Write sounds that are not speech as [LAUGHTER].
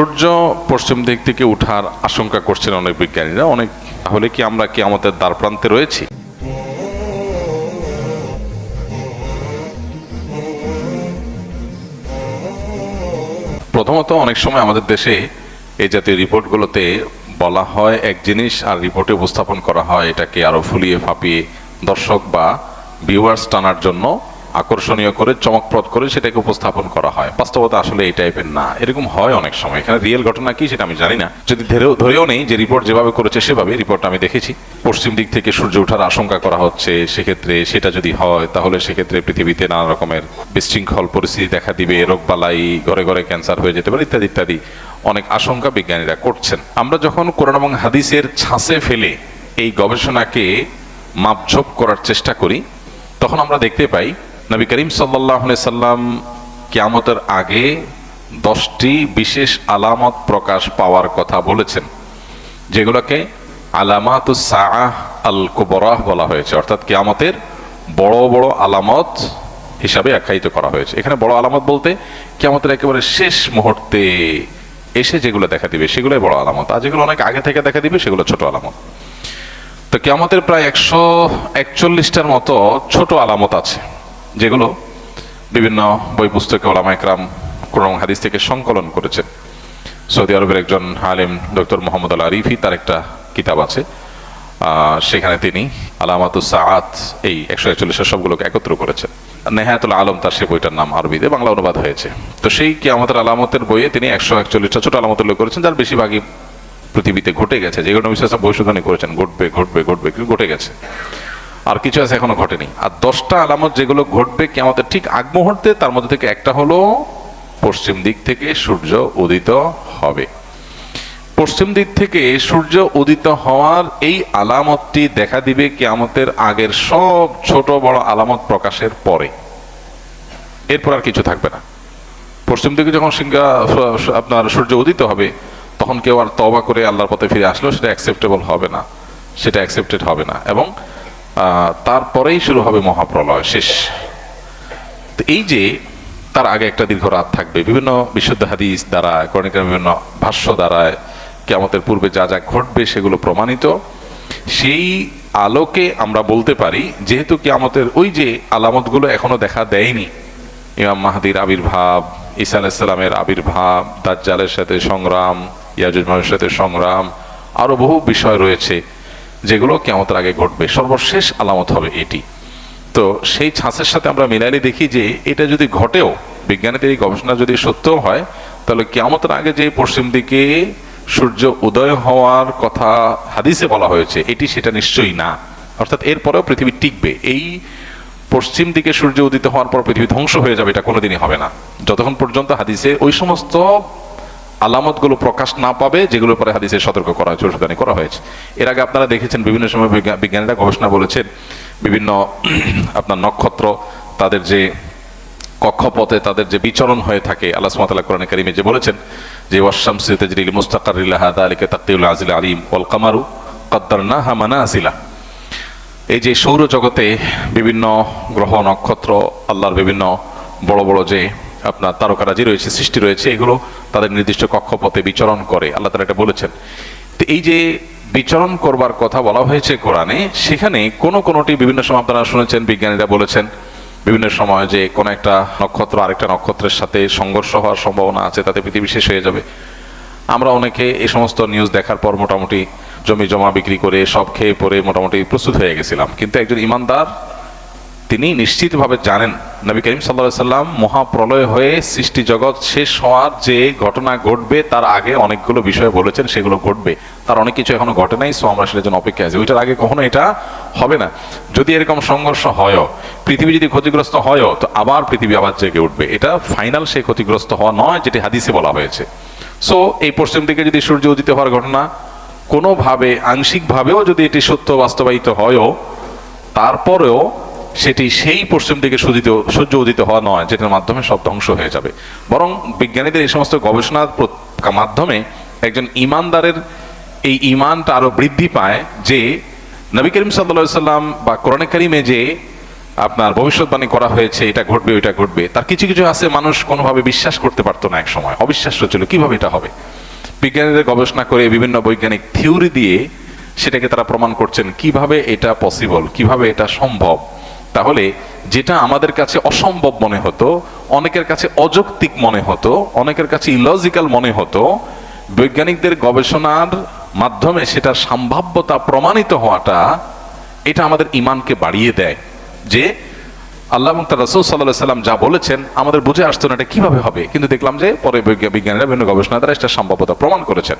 সূর্য পশ্চিম দিক থেকে উঠার আশঙ্কা করছেন অনেক বিজ্ঞানীরা। অনেক তাহলে কি আমরা কি আমাদের দ্বার প্রান্তে রয়েছি? প্রথমত অনেক সময় আমাদের দেশে এই জাতীয় রিপোর্টগুলোতে বলা হয় এক জিনিস আর রিপোর্টে উপস্থাপন করা হয় এটাকে আরও ফুলিয়ে ফাঁপিয়ে দর্শক বা ভিউয়ার্স টানার জন্য আকর্ষণীয় করে, চমকপ্রদ করে সেটাকে উপস্থাপন করা হয়। বাস্তবতা আসলে এই টাইপের না। এরকম হয় অনেক সময়। এখানে রিয়েল ঘটনা কি সেটা আমি জানি না। যদি ধরেও ধরেও নেই যে রিপোর্ট যেভাবে করেছে সেভাবে রিপোর্ট আমি দেখেছি। পশ্চিম দিক থেকে সূর্য ওঠার আশঙ্কা করা হচ্ছে। সেক্ষেত্রে সেটা যদি হয়, তাহলে সেক্ষেত্রে পৃথিবীতে নানা রকমের বিশৃঙ্খল পরিস্থিতি দেখা দিবে। রোগবালাই, ঘরে ঘরে ক্যান্সার হয়ে যেতে পারে ইত্যাদি ইত্যাদি। অনেক আশঙ্কা বিজ্ঞানীরা করছেন। আমরা যখন কোরআন এবং হাদিসের ছাঁচে ফেলে এই গবেষণাকে মাপঝোপ করার চেষ্টা করি, তখন আমরা দেখতে পাই নবী করিম সাল্লাম কিয়ামতের আগে দশটি বিশেষ আলামত প্রকাশ পাওয়ার কথা বলেছেন, যেগুলোকে আলামাত আল কুবরাহ বলা হয়েছে। অর্থাৎ কিয়ামতের বড় বড় আলামত হিসাবে আখ্যায়িত করা হয়েছে। এখানে বড় আলামত বলতে কিয়ামতের একেবারে শেষ মুহূর্তে এসে যেগুলো দেখা দিবে, সেগুলোই বড় আলামত। আর যেগুলো অনেক আগে থেকে দেখা দিবে, সেগুলো ছোট আলামত। তো কিয়ামতের প্রায় একশো একচল্লিশটার মতো ছোট আলামত আছে। যেগুলো বিভিন্ন বই পুস্তকে ওলামা একরাম কোরআন হাদিস থেকে সংকলন করেছেন। সৌদি আরবের একজন আলেম ডক্টর মোহাম্মদ আল আরিফি, তার একটা কিতাব আছে। সেখানে তিনি আলামাতুস সাআত, এই একশো একচল্লিশের সবগুলোকে একত্র করেছেন। নেহায়াতুল আলম তার সেই বইটার নাম আরবিতে বাংলা অনুবাদ হয়েছে। তো সেই কি আমাদের আলামতের বইয়ে তিনি একশো একচল্লিশটা ছোট আলামত উল্লেখ করেছেন, যার বেশিরভাগই পৃথিবীতে ঘটে গেছে। যেগুলো বিশ্বাস ভবিষ্যৎবাণী করেছেন, ঘটবে ঘটবে ঘটবে ঘটে গেছে। আর কিছু আছে এখনও ঘটেনি। আর দশটা আলামত যেগুলো ঘটবে কি আমাদের ঠিক আগ মুহূর্তে, তার মধ্যে থেকে একটা হলো, পশ্চিম দিক থেকে সূর্য উদিত হবে। পশ্চিম দিক থেকে সূর্য উদিত হওয়ার এই আলামতটি দেখা দিবে কিয়ামতের আগের সব ছোট বড় আলামত প্রকাশের পরে। এরপর আর কিছু থাকবে না। পশ্চিম দিকে যখন সিংহা, আপনার সূর্য উদিত হবে, তখন কেউ আর তবা করে আল্লাহর পথে ফিরে আসলেও সেটা অ্যাকসেপ্টেবল হবে না। সেটা অ্যাকসেপ্টেড হবে না। এবং তারপরেই শুরু হবে মহাপ্রলয়, শেষ। তো এই যে তার আগে একটা দীর্ঘ রাত থাকবে, বিভিন্ন বিশুদ্ধ হাদিস দ্বারা কর্ণিকার বিভিন্ন ভাষ্য দ্বারায় কেমতের পূর্বে যা যা ঘটবে সেগুলো প্রমাণিত। সেই আলোকে আমরা বলতে পারি, যেহেতু কিয়ামতের ওই যে আলামতগুলো এখনও দেখা দেয়নি, ইমাম মাহাদির আবির্ভাব, ঈসা আলাইসাল্লামের আবির্ভাব, দাজ্জালের সাথে সংগ্রাম, ইয়াজুজ মানুষের সাথে সংগ্রাম, আরও বহু বিষয় রয়েছে। যেগুলো কেমতের আগে ঘটবে। সর্বশেষ আলামত হবে এটি। তো সেই ছাঁচের সাথে আমরা মিলাইলে দেখি যে এটা যদি ঘটেও, বিজ্ঞানীদের এই গবেষণা যদি সত্যও হয়, তাহলে কেমতের আগে যে পশ্চিম দিকে সূর্য উদয় হওয়ার কথা হাদিসে বলা হয়েছে, এটি সেটা নিশ্চয়ই না। অর্থাৎ এরপরেও পৃথিবী টিকবে। এই পশ্চিম দিকে সূর্য উদিত হওয়ার পর পৃথিবী ধ্বংস হয়ে যাবে, এটা কোনোদিনই হবে না। যতক্ষণ পর্যন্ত হাদিসে ওই সমস্ত আলামতগুলো প্রকাশ না পাবে যেগুলো পরে হাদিসে সতর্ক করা হয়েছে ওষুধানি করা হয়েছে। এর আগে আপনারা দেখেছেন বিভিন্ন সময় বিজ্ঞা- বিজ্ঞানীরা গবেষণা বলেছেন, বিভিন্ন [CLEARS THROAT] আপনার নক্ষত্র, তাদের যে কক্ষপথে তাদের যে বিচরণ হয়ে থাকে, আল্লাহ সুমাতাল্লাহ কোরআন কারিমে যে বলেছেন যে ওয়াসাম সিতাজরিল মুস্তাকারিল্লাহ আলিকে তাকতিউল আজিল আলিম ওয়াল কামারু কদ্দারনা হামানা আসিলা এই যে সৌরজগতে বিভিন্ন গ্রহ, নক্ষত্র, আল্লাহর বিভিন্ন বড় বড় যে আপনার তারকারাজি রয়েছে, সৃষ্টি রয়েছে, এগুলো তাদের নির্দিষ্ট কক্ষপথে বিচরণ করে। আল্লাহ তারা এটা বলেছেন। তো এই যে বিচরণ করবার কথা বলা হয়েছে কোরআনে, সেখানে কোন কোনটি বিভিন্ন সময় আপনারা শুনেছেন, বিজ্ঞানীরা বলেছেন, বিভিন্ন সময় যে কোন একটা নক্ষত্র আরেকটা নক্ষত্রের সাথে সংঘর্ষ হওয়ার সম্ভাবনা আছে, তাতে পৃথিবী শেষ হয়ে যাবে। আমরা অনেকে এই সমস্ত নিউজ দেখার পর মোটামুটি জমি জমা বিক্রি করে সব খেয়ে পরে মোটামুটি প্রস্তুত হয়ে গেছিলাম। কিন্তু একজন ইমানদার তিনি নিশ্চিতভাবে জানেন, নবী করিম সাল্লা সাল্লাম মহাপ্রলয় হয়ে সৃষ্টি জগৎ শেষ হওয়ার যে ঘটনা ঘটবে, তার আগে অনেকগুলো বিষয় বলেছেন, সেগুলো ঘটবে। তার অনেক কিছু এখনও ঘটে নাই, সো আমরা সেটার জন্য অপেক্ষা আছি। ওইটার আগে কখনো এটা হবে না। যদি এরকম সংঘর্ষ হয়ও, পৃথিবী যদি ক্ষতিগ্রস্ত হয়ও, তো আবার পৃথিবী আবার জেগে উঠবে। এটা ফাইনাল সেই ক্ষতিগ্রস্ত হওয়া নয়, যেটি হাদিসে বলা হয়েছে। সো এই পশ্চিম দিকে যদি সূর্য উদিত হওয়ার ঘটনা, কোনোভাবে, আংশিকভাবেও যদি এটি সত্য বাস্তবায়িত হয়ও, তারপরেও সেটি সেই পশ্চিম দিকে সূর্য সূর্য উদিত হওয়া নয়, যেটার মাধ্যমে সব ধ্বংস হয়ে যাবে। বরং বিজ্ঞানীদের এই সমস্ত গবেষণার মাধ্যমে একজন ইমানদারের এই ইমানটা আরও বৃদ্ধি পায় যে নবী করিম সাল্লা সাল্লাম বা কোরআন কারিমে যে আপনার ভবিষ্যৎবাণী করা হয়েছে, এটা ঘটবে, ওইটা ঘটবে, তার কিছু কিছু আছে মানুষ কোনোভাবে বিশ্বাস করতে পারতো না এক সময় অবিশ্বাস্য ছিল, কীভাবে এটা হবে? বিজ্ঞানীদের গবেষণা করে বিভিন্ন বৈজ্ঞানিক থিওরি দিয়ে সেটাকে তারা প্রমাণ করছেন, কীভাবে এটা পসিবল কীভাবে এটা সম্ভব। তাহলে যেটা আমাদের কাছে অসম্ভব মনে হতো, অনেকের কাছে অযৌক্তিক মনে হতো, অনেকের কাছে ইলজিক্যাল মনে হতো, বৈজ্ঞানিকদের গবেষণার মাধ্যমে সেটার সম্ভাব্যতা প্রমাণিত হওয়াটা এটা আমাদের ইমানকে বাড়িয়ে দেয়। যে আল্লাহ রসুল সাল্লাহ সাল্লাম যা বলেছেন, আমাদের বুঝে আসতো না এটা কীভাবে হবে। কিন্তু দেখলাম যে পরে বৈজ্ঞা- বিজ্ঞানীরা, বিভিন্ন গবেষণা দ্বারা এটা সম্ভাব্যতা প্রমাণ করেছেন।